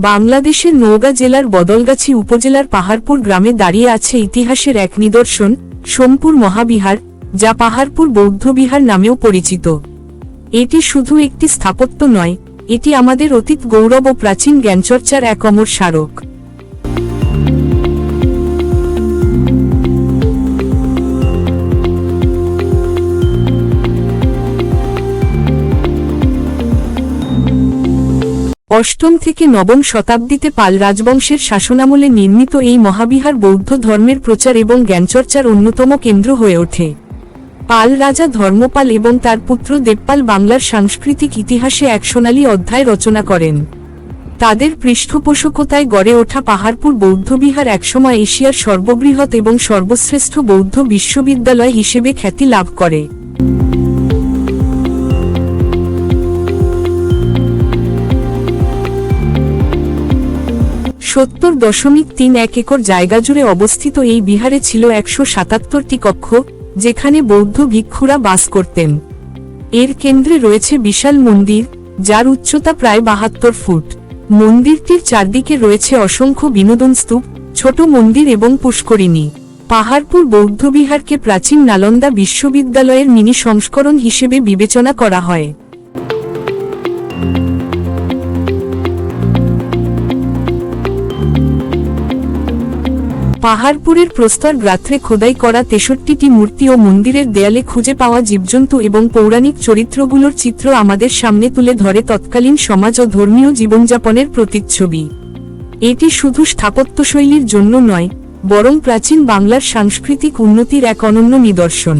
বাংলাদেশের নওগাঁ জেলার বদলগাছি উপজেলার পাহাড়পুর গ্রামে দাঁড়িয়ে আছে ইতিহাসের এক নিদর্শন, সোমপুর মহাবিহার, যা পাহাড়পুর বৌদ্ধবিহার নামেও পরিচিত। এটি শুধু একটি স্থাপত্য নয়, এটি আমাদের অতীত গৌরব ও প্রাচীন জ্ঞানচর্চার এক অমর স্মারক। অষ্টম থেকে নবম শতাব্দীতে পাল রাজবংশের শাসনামলে নির্মিত এই মহাবিহার বৌদ্ধ ধর্মের প্রচার এবং জ্ঞানচর্চার অন্যতম কেন্দ্র হয়ে ওঠে। পাল রাজা ধর্মপাল এবং তার পুত্র দেবপাল বাংলার সাংস্কৃতিক ইতিহাসে এক সোনালী অধ্যায় রচনা করেন। তাদের পৃষ্ঠপোষকতায় গড়ে ওঠা পাহাড়পুর বৌদ্ধবিহার একসময় এশিয়ার সর্ববৃহৎ এবং সর্বশ্রেষ্ঠ বৌদ্ধ বিশ্ববিদ্যালয় হিসেবে খ্যাতি লাভ করে। সত্তর দশমিক তিন এক একর জায়গা জুড়ে অবস্থিত এই বিহারে ছিল একশো সাতাত্তরটি কক্ষ, যেখানে বৌদ্ধ ভিক্ষুরা বাস করতেন। এর কেন্দ্রে রয়েছে বিশাল মন্দির, যার উচ্চতা প্রায় বাহাত্তর ফুট। মন্দিরটির চারদিকে রয়েছে অসংখ্য বিনোদন স্তূপ, ছোট মন্দির এবং পুষ্করিণী। পাহাড়পুর বৌদ্ধবিহারকে প্রাচীন নালন্দা বিশ্ববিদ্যালয়ের মিনি সংস্করণ হিসেবে বিবেচনা করা হয়। পাহাড়পুরের প্রস্তর গ্রাত্রে খোদাই করা তেষট্টিটি মূর্তি ও মন্দিরের দেয়ালে খুঁজে পাওয়া জীবজন্তু এবং পৌরাণিক চরিত্রগুলোর চিত্র আমাদের সামনে তুলে ধরে তৎকালীন সমাজ ও ধর্মীয় জীবনযাপনের প্রতিচ্ছবি। এটি শুধু স্থাপত্যশৈলীর জন্য নয়, বরং প্রাচীন বাংলার সাংস্কৃতিক উন্নতির এক অনন্য নিদর্শন।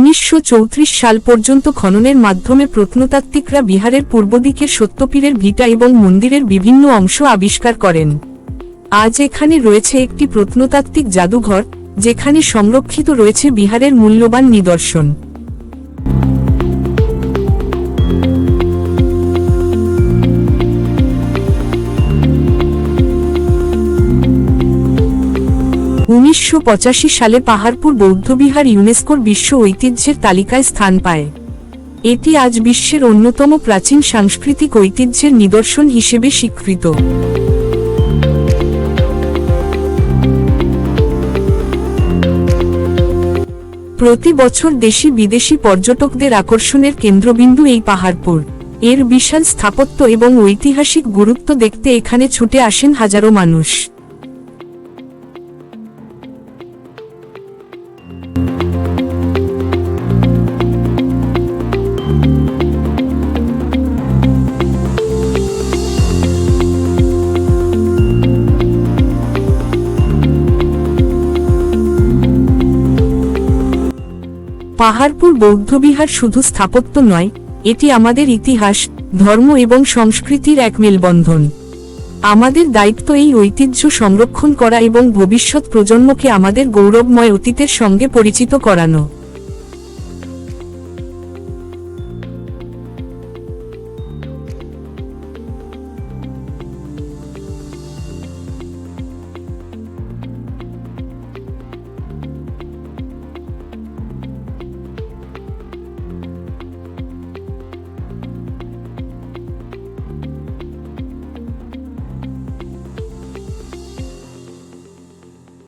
উনিশশো চৌত্রিশ সাল পর্যন্ত খননের মাধ্যমে প্রত্নতাত্ত্বিকরা বিহারের পূর্ব দিকের সত্যপীরের ভিটা এবং মন্দিরের বিভিন্ন অংশ আবিষ্কার করেন। আজ এখানে রয়েছে একটি প্রত্নতাত্ত্বিক জাদুঘর, যেখানে সংরক্ষিত রয়েছে বিহারের মূল্যবান নিদর্শন। উনিশশো পঁচাশি সালে পাহাড়পুর বৌদ্ধবিহার ইউনেস্কোর বিশ্ব ঐতিহ্যের তালিকায় স্থান পায়। এটি আজ বিশ্বের অন্যতম প্রাচীন সাংস্কৃতিক ঐতিহ্যের নিদর্শন হিসেবে স্বীকৃত। প্রতি বছর দেশি বিদেশি পর্যটকদের আকর্ষণের কেন্দ্রবিন্দু এই পাহাড়পুর। এর বিশাল স্থাপত্য এবং ঐতিহাসিক গুরুত্ব দেখতে এখানে ছুটে আসেন হাজারো মানুষ। পাহাড়পুর বৌদ্ধবিহার শুধু স্থাপত্য নয়, এটি আমাদের ইতিহাস, ধর্ম এবং সংস্কৃতির এক মেলবন্ধন। আমাদের দায়িত্ব এই ঐতিহ্য সংরক্ষণ করা এবং ভবিষ্যৎ প্রজন্মকে আমাদের গৌরবময় অতীতের সঙ্গে পরিচিত করানো।